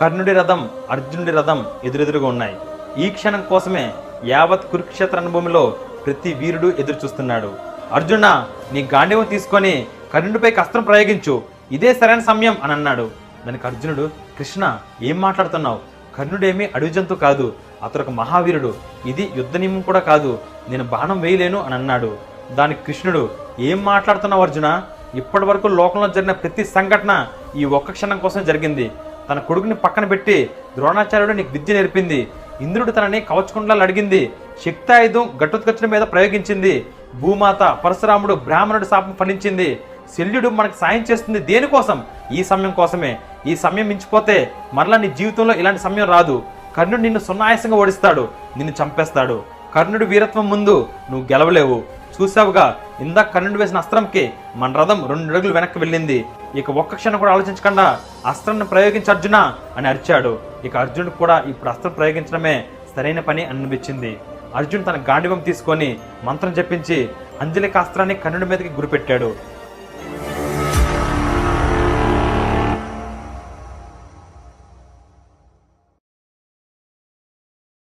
కర్ణుడి రథం అర్జునుడి రథం ఎదురెదురుగా ఉన్నాయి. ఈ క్షణం కోసమే యావత్ కురుక్షేత్ర అనుభవంలో ప్రతి వీరుడు ఎదురు చూస్తున్నాడు అర్జున నీ గాంధీవం తీసుకొని కర్ణుడిపై కస్త్రం ప్రయోగించు. ఇదే సరైన సమయం అని అన్నాడు. దానికి అర్జునుడు కృష్ణ ఏం మాట్లాడుతున్నావు? కర్ణుడేమీ అడవి జంతు కాదు. అతడు ఒక మహావీరుడు. ఇది యుద్ధ నియమం కూడా కాదు. నేను బాణం వేయలేను అని అన్నాడు. దానికి కృష్ణుడు ఏం మాట్లాడుతున్నావు అర్జున? ఇప్పటి వరకు లోకంలో జరిగిన ప్రతి సంఘటన ఈ ఒక్క క్షణం కోసం జరిగింది. తన కొడుకుని పక్కన పెట్టి ద్రోణాచార్యుడు నీకు విద్య నేర్పింది. ఇంద్రుడు తనని కవచకుండలాలు అడిగింది. శక్తాయుధం గట్టుత్కచ్చుల మీద ప్రయోగించింది. భూమాత పరశురాముడు బ్రాహ్మణుడు శాపం ఫలించింది. శల్యుడు మనకు సాయం చేస్తుంది దేనికోసం? ఈ సమయం కోసమే. ఈ సమయం మించిపోతే మరలా నీ జీవితంలో ఇలాంటి సమయం రాదు. కర్ణుడు నిన్ను సున్నాయాసంగా ఓడిస్తాడు. నిన్ను చంపేస్తాడు. కర్ణుడి వీరత్వం ముందు నువ్వు గెలవలేవు. చూసావుగా ఇందాక కన్నుండి వేసిన అస్త్రంకి మన రథం రెండు అడుగులు వెనక్కి వెళ్ళింది. ఇక ఒక్క క్షణం కూడా ఆలోచించకుండా అస్త్రాన్ని ప్రయోగించి అర్జున అని అరిచాడు. ఇక అర్జునుడు కూడా ఇప్పుడు అస్త్రం ప్రయోగించడమే సరైన పని అనిపించింది. అర్జున్ తన గాండివం తీసుకొని మంత్రం చెప్పించి అంజలిక అస్త్రాన్ని కన్నుడి మీదకి గురిపెట్టాడు.